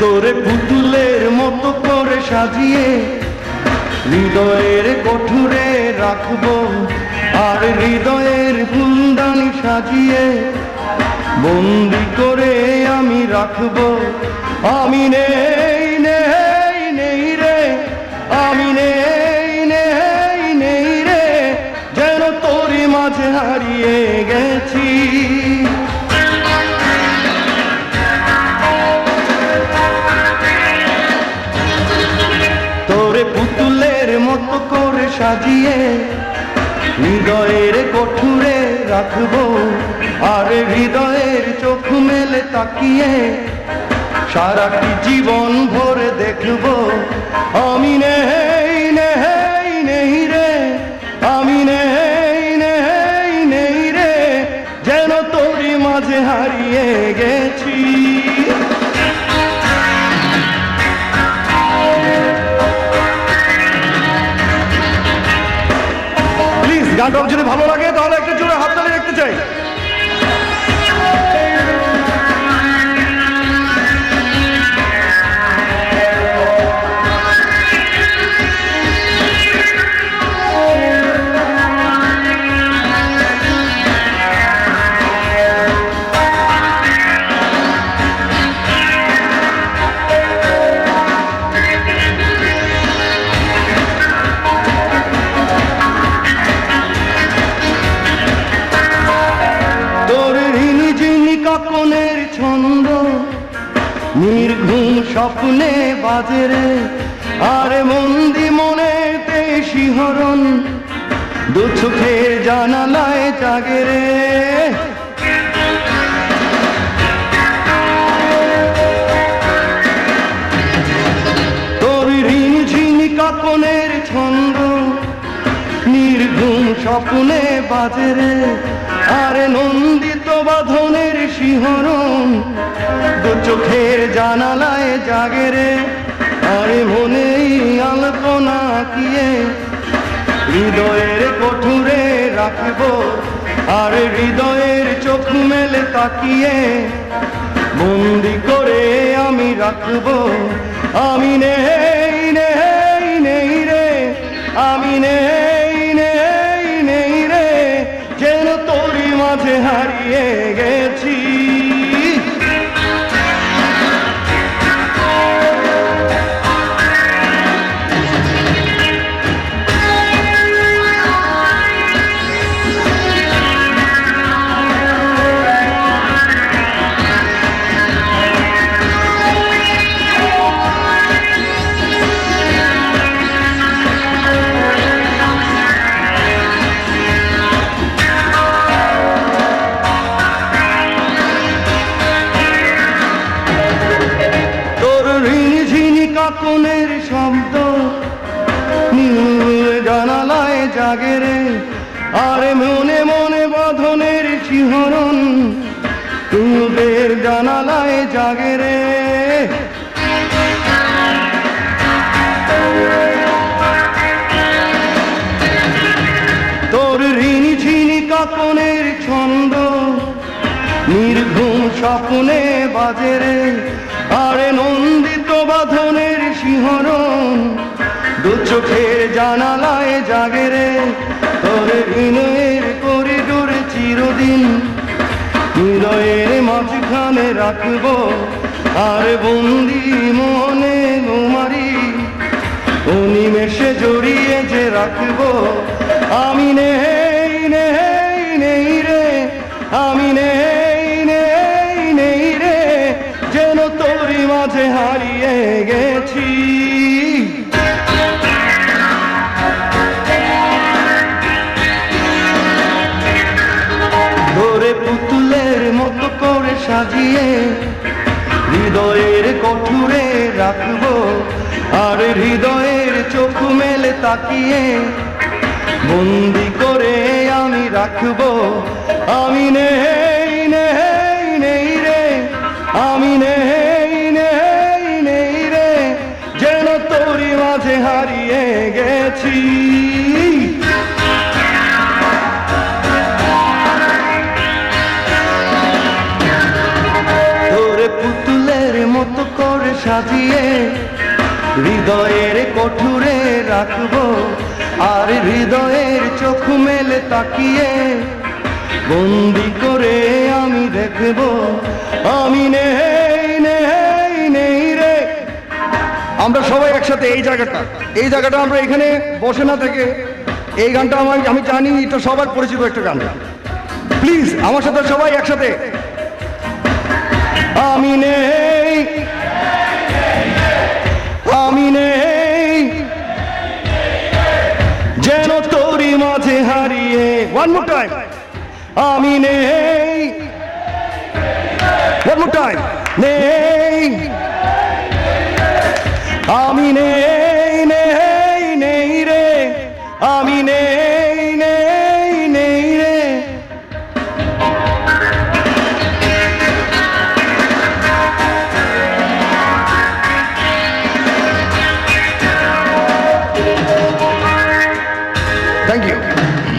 তোরে পুতুলের মতো করে সাজিয়ে হৃদয়ের কঠুরে রাখব আর হৃদয়ের ফুলদানি সাজিয়ে বন্দি করে আমি রাখব। আমি নেই নেই নেই রে, আমি নেই নেই নেই রে, যেন তোরই মাঝে হারিয়ে গেছি। মতো করে সাজিয়ে হৃদয়ের কঠুরে রাখব। আর হৃদয়ের চোখ মেলে তাকিয়ে সারাটি জীবন ভরে দেখব। আমি নেই নেই নেই রে, আমি নেই নেই নেই রে, যেন তোরই মাঝে হারিয়ে গেছি প্লিজ গানটা যদি ভালো লাগে তাহলে একটা জোরে হাত তালি দেখতে চাই। যিনি কাপনের ছন্দ। নির্ঘুম স্বপ্নে বাজে রে। আর মন্দি মনেতে শিহরণ। দু চোখের জানালায় জাগে রে। তোর ঋণ ঝিনি কাপনের ছন্দ। নির্ঘুম স্বপ্নে বাজে রে। আরে নন্দিত বাঁধনের শিহরণ, দু চোখের জানালায় জাগে রে। আরে মনেই আলপনা কিয়ে, হৃদয়ের কঠুরে রাখব। আর হৃদয়ের চোখ মেলে তাকিয়ে, বন্দি করে আমি রাখব। আমি নেই নেই নেই রে, আমি নেই। মাঝে হারিয়ে গেছি। কাকনের শব্দ। জানালায় জাগে রে। আর মনে মনে বাঁধনের শিহরণ। তুদের জানালায় জাগে রে। তোর ঋণী ঝিনি কাকনের ছন্দ। নির্ঘুম স্বপ্নে বাজে রে। আরে নন্দিত বাঁধনের শিহরণ দু চোখের জানালায় জাগে রে তোর বিনয়ের করিডোরে চিরদিন। হৃদয়ের মাঝখানে রাখব আর বন্দি মনে ঘুমারি অনিমেষে জড়িয়ে যে রাখব আমি নেই মাঝে হারিয়ে গেছি। ধরে পুতুলের মতো করে সাজিয়ে হৃদয়ের কঠুরে রাখব। আর হৃদয়ের চোখ মেলে তাকিয়ে বন্দি করে আমি রাখব। আমি নেই মতো করে সাজিয়ে হৃদয়ের কঠুরে রাখব, আর হৃদয়ের চোখ মেলে তাকিয়ে বন্দি করে আমি দেখব, আমি নেই আমরা সবাই একসাথে এই জায়গাটা এই জায়গাটা আমরা এখানে বসে না থেকে এই গানটা আমার আমি জানি এটা সবার পরিচিত একটা গান। প্লিজ আমার সাথে সবাই একসাথে। আমি নেই আমি নেই, যেন তোরই মাঝে হারিয়ে ওয়ান মোর টাইম আমি নেই ওয়ান মোর টাইম নেই।